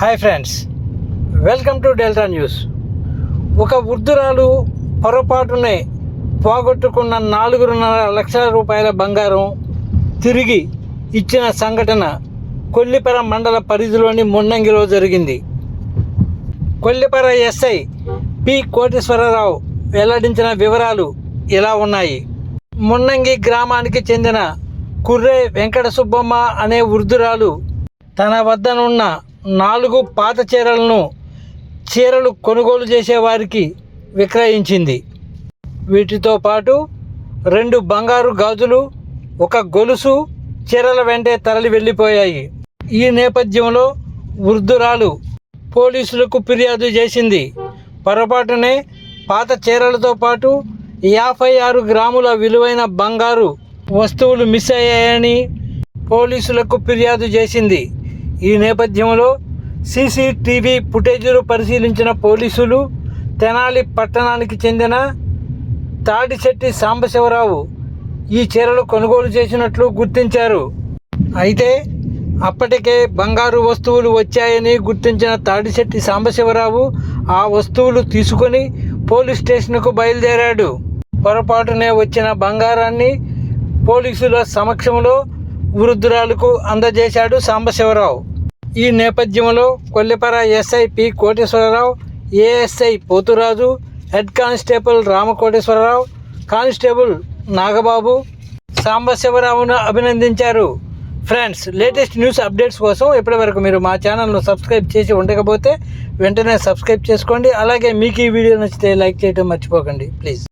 Hi friends welcome to Delta news. ఒక వృద్ధురాలు పొరపాటునే పోగొట్టుకున్న నాలుగున్నర లక్షల రూపాయల బంగారం తిరిగి ఇచ్చిన సంఘటన కొల్లిపర మండల పరిధిలోని మున్నంగిలో జరిగింది. Kollipara SI P. కోటేశ్వరరావు వెల్లడించిన వివరాలు ఇలా ఉన్నాయి? మున్నంగి గ్రామానికి చెందిన కుర్రే వెంకట సుబ్బమ్మ అనే వృద్ధురాలు తన వద్దనున్న నాలుగు పాత చీరలను చీరలు కొనుగోలు చేసేవారికి విక్రయించింది. వీటితో పాటు రెండు బంగారు గాజులు ఒక గొలుసు చీరల వెంటే తరలి వెళ్ళిపోయాయి. ఈ నేపథ్యంలో వృద్ధురాలు పోలీసులకు ఫిర్యాదు చేసింది. పొరపాటునే పాత చీరలతో పాటు యాభై ఆరు గ్రాముల విలువైన బంగారు వస్తువులు మిస్ అయ్యాయని పోలీసులకు ఫిర్యాదు చేసింది. ఈ నేపథ్యంలో సీసీటీవీ ఫుటేజీలు పరిశీలించిన పోలీసులు తెనాలి పట్టణానికి చెందిన తాడిశెట్టి సాంబశివరావు ఈ చీరలు కొనుగోలు చేసినట్లు గుర్తించారు. అయితే అప్పటికే బంగారు వస్తువులు వచ్చాయని గుర్తించిన తాడిశెట్టి సాంబశివరావు ఆ వస్తువులు తీసుకొని పోలీస్ స్టేషన్కు బయలుదేరాడు. పొరపాటునే వచ్చిన బంగారాన్ని పోలీసుల సమక్షంలో వృద్ధురాలకు అందజేశాడు సాంబశివరావు. ఈ నేపథ్యంలో Kollipara SI P Koteswararao ASI Poturaju head constable Ramakoteswararao constable Nagababu సాంబశివరావును అభినందించారు. ఫ్రెండ్స్ లేటెస్ట్ న్యూస్ అప్డేట్స్ కోసం ఇప్పటివరకు మీరు మా ఛానల్ను సబ్స్క్రైబ్ చేసి ఉండకపోతే వెంటనే సబ్స్క్రైబ్ చేసుకోండి. అలాగే మీకు ఈ వీడియో నచ్చితే లైక్ చేయడం మర్చిపోకండి. ప్లీజ్.